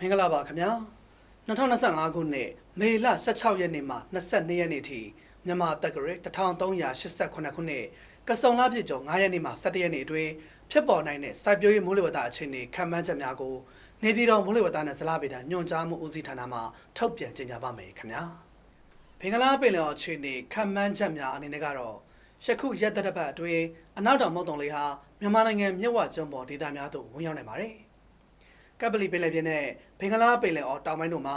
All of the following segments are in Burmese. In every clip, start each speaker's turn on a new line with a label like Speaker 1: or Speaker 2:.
Speaker 1: မင်္ဂလာပါခင်ဗျာ2025ခုနှစ်မေလ16ရက်နေ့မှ22ရက်နေ့ထိမြန်မာတက္ကရာ1388ခုနှစ်ကစုံလပြည့်ကျော်9ရက်နေ့မှ17ရက်နေ့အတွင်းဖြစ်ပေါ်နိုင်တဲ့စိုက်ပျိုးရေးမိုးလေဝသအခြေအနေခံမှန်းချက်များကိုနေပြည်တော်မိုးလေဝသနဲ့ဇလားဗေဒညွှန်ကြားမှုဦးစီးဌာနမှထုတ်ပြန်ကြေညာပါမယ်ခင်ဗျာဘင်္ဂလားပင်လယ်အော်အခြေအနေခံမှန်းချက်များအနေနဲ့ကတော့ယခုရက်သတ္တပတ်အတွင်းအနောက်တောင်မုတ်တုံလေးဟာမြန်မာနိုင်ငံမြစ်ဝကျွန်းပေါ်ဒေသများသို့ဝင်ရောက်နိုင်ပါတယ် ကပ်ပလီပင်လယ်ပြင်နဲ့ဘင်္ဂလားပင်လယ်အော်တောင်ပိုင်းတို့မှာ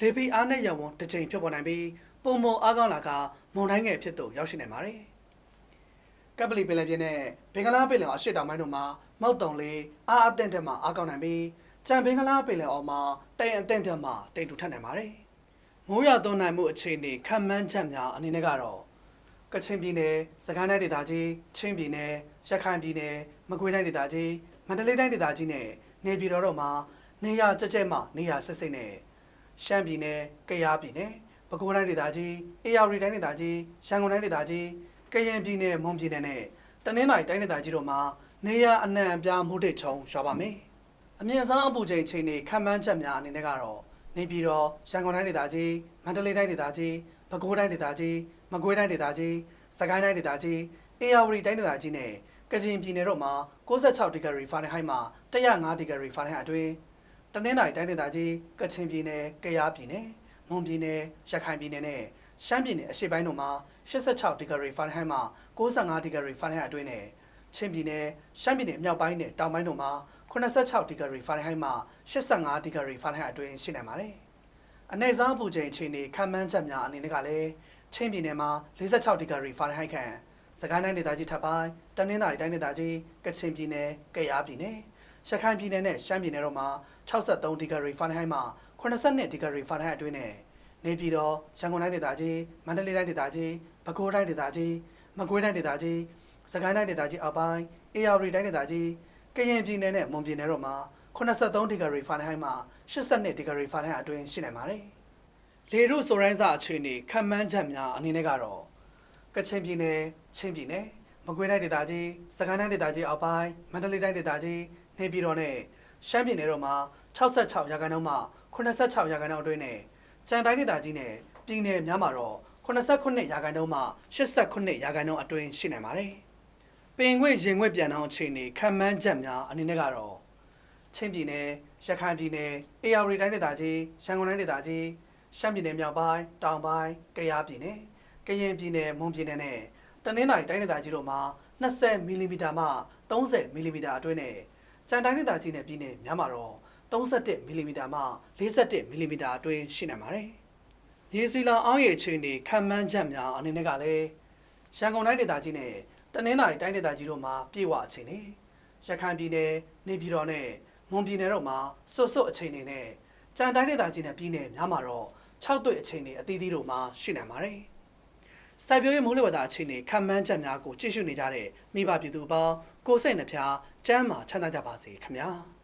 Speaker 1: လေပီအားနဲ့ရောင်ဝန်းတစ်ကြိမ်ဖြစ်ပေါ်နိုင်ပြီးပုံမအားကောင်းလာကမုန်တိုင်းငယ်ဖြစ်သို့ရောက်ရှိနိုင်ပါတယ်။ကပ်ပလီပင်လယ်ပြင်နဲ့ဘင်္ဂလားပင်လယ်အော်အရှေ့တောင်ပိုင်းတို့မှာမောက်တုံလေးအားအသင့်တက်မှအားကောင်းနိုင်ပြီးကြံဘင်္ဂလားပင်လယ်အော်မှာတိမ်အသင့်တက်မှတိမ်ထူထပ်နိုင်ပါတယ်။မိုးရွာသွန်းနိုင်မှုအခြေအနေခံမှန်းချက်များအနေနဲ့ကတော့ကချင်ပြည်နယ်၊စကိုင်းတိုင်းဒေသကြီး၊ချင်းပြည်နယ်၊ရခိုင်ပြည်နယ်၊မကွေးတိုင်းဒေသကြီး၊မန္တလေးတိုင်းဒေသကြီးနဲ့ နေပြည်တော်တို့မှာနေရကြက်ကြက်မှနေရဆက်စိတ်နဲ့ရှမ်းပြည်နယ်၊ကယားပြည်နယ်၊ပဲခူးတိုင်းဒေသကြီး၊အေရဝတီတိုင်းဒေသကြီး၊ရန်ကုန်တိုင်းဒေသကြီး၊ကရင်ပြည်နယ်၊မွန်ပြည်နယ်နဲ့တနင်္သာရီတိုင်းဒေသကြီးတို့မှာနေရအနှံ့အပြားမိုးတိတ်ချုံရွာပါမယ်။အမြင့်ဆုံးအပူချိန်ချိန်တွေခံမှန်းချက်များအနေနဲ့ကတော့နေပြည်တော်ရန်ကုန်တိုင်းဒေသကြီးမန္တလေးတိုင်းဒေသကြီးပဲခူးတိုင်းဒေသကြီးမကွေးတိုင်းဒေသကြီးစကိုင်းတိုင်းဒေသကြီးအေရဝတီတိုင်းဒေသကြီးနဲ့ ကချင်ပြည်နယ်တို့မှာ66ဒီဂရီဖာရင်ဟိုက်မှ105ဒီဂရီဖာရင်ဟိုက်အတွင်းတနင်္သာရီတိုင်းဒေသကြီးကချင်ပြည်နယ်ကယားပြည်နယ်မွန်ပြည်နယ်ရခိုင်ပြည်နယ်နဲ့ရှမ်းပြည်နယ်အရှေ့ပိုင်းတို့မှာ86ဒီဂရီဖာရင်ဟိုက်မှ65ဒီဂရီဖာရင်ဟိုက်အတွင်းနဲ့ချင်းပြည်နယ်ရှမ်းပြည်နယ်မြောက်ပိုင်းနဲ့တောင်ပိုင်းတို့မှာ86ဒီဂရီဖာရင်ဟိုက်မှ85ဒီဂရီဖာရင်ဟိုက်အတွင်းရှိနိုင်ပါတယ်။အနေစားပူချိန်အခြေအနေခံမှန်းချက်များအနေနဲ့ကလည်းချင်းပြည်နယ်မှာ46ဒီဂရီဖာရင်ဟိုက်ခန့် စကိုင်းတိုင်းဒေသကြီးထပ်ပိုင်းတနင်္သာရီတိုင်းဒေသကြီးကချင်ပြည်နယ်ကယားပြည်နယ်ရခိုင်ပြည်နယ်နဲ့ရှမ်းပြည်နယ်တို့မှာ63ဒီဂရီဖာရင်ဟိုက်မှ82ဒီဂရီဖာရင်ဟိုက်အတွင်းနဲ့နေပြည်တော်ရန်ကုန်တိုင်းဒေသကြီးမန္တလေးတိုင်းဒေသကြီးပဲခူးတိုင်းဒေသကြီးမကွေးတိုင်းဒေသကြီးစကိုင်းတိုင်းဒေသကြီးအောက်ပိုင်းအေရဝတီတိုင်းဒေသကြီးကရင်ပြည်နယ်နဲ့မွန်ပြည်နယ်တို့မှာ83ဒီဂရီဖာရင်ဟိုက်မှ82ဒီဂရီဖာရင်ဟိုက်အတွင်းရှိနိုင်ပါတယ်လေရုဆိုရိုင်းစာအခြေအနေခံမှန်းချက်များအနေနဲ့ကတော့ ကချင်ပြည်နယ်ချင်းပြည်နယ်မကွေးတိုင်းဒေသကြီးစကိုင်းတိုင်းဒေသကြီးအောက်ပိုင်းမန္တလေးတိုင်းဒေသကြီးနေပြည်တော်နဲ့ရှမ်းပြည်နယ်တို့မှာ66ရာခိုင်နှုန်းမှ86ရာခိုင်နှုန်းအတွင်းနဲ့ကြံတိုင်းဒေသကြီးနဲ့ပြည်နယ်များမှာတော့89ရာခိုင်နှုန်းမှ89ရာခိုင်နှုန်းအတွင်းရှိနိုင်ပါတယ်။ပင်ခွင့်ရင်ခွင့်ပြန်အောင်အခြေအနေခံမှန်းချက်များအနေနဲ့ကတော့ချင်းပြည်နယ်ရခိုင်ပြည်နယ်အေရဝတီတိုင်းဒေသကြီးရန်ကုန်တိုင်းဒေသကြီးရှမ်းပြည်နယ်မြောက်ပိုင်းတောင်ပိုင်းကယားပြည်နယ် ကရင်ပြည်နယ်မွန်ပြည်နယ်နဲ့တနင်္သာရီတိုင်းဒေသကြီးတို့မှာ20မီလီမီတာမှ30မီလီမီတာအတွင်းနဲ့ကြံတိုင်းဒေသကြီးနဲ့ပြည်နယ်များမှာတော့31မီလီမီတာမှ41မီလီမီတာအတွင်းရှိနိုင်ပါတယ်။ရေစီလာအောင်းရဲ့အခြေအနေခံမှန်းချက်များအနေနဲ့ကလည်းရန်ကုန်တိုင်းဒေသကြီးနဲ့တနင်္သာရီတိုင်းဒေသကြီးတို့မှာပြေဝအခြေအနေရခိုင်ပြည်နယ်နေပြည်တော်နဲ့မွန်ပြည်နယ်တို့မှာစွတ်စွတ်အခြေအနေနဲ့ကြံတိုင်းဒေသကြီးနဲ့ပြည်နယ်များမှာတော့6တွေ့အခြေအနေအသီးသီးတို့မှာရှိနိုင်ပါတယ်။ စိုက်ပျိုးရေးမိုးလေဝသအခြေအနေခံမှန်းချက်များကိုကြည့်ရှုနေကြတဲ့မိဘပြည်သူအပေါင်းကိုယ်စိတ်နှဖျားကျမ်းမာချမ်းသာကြပါစေခင်ဗျာ။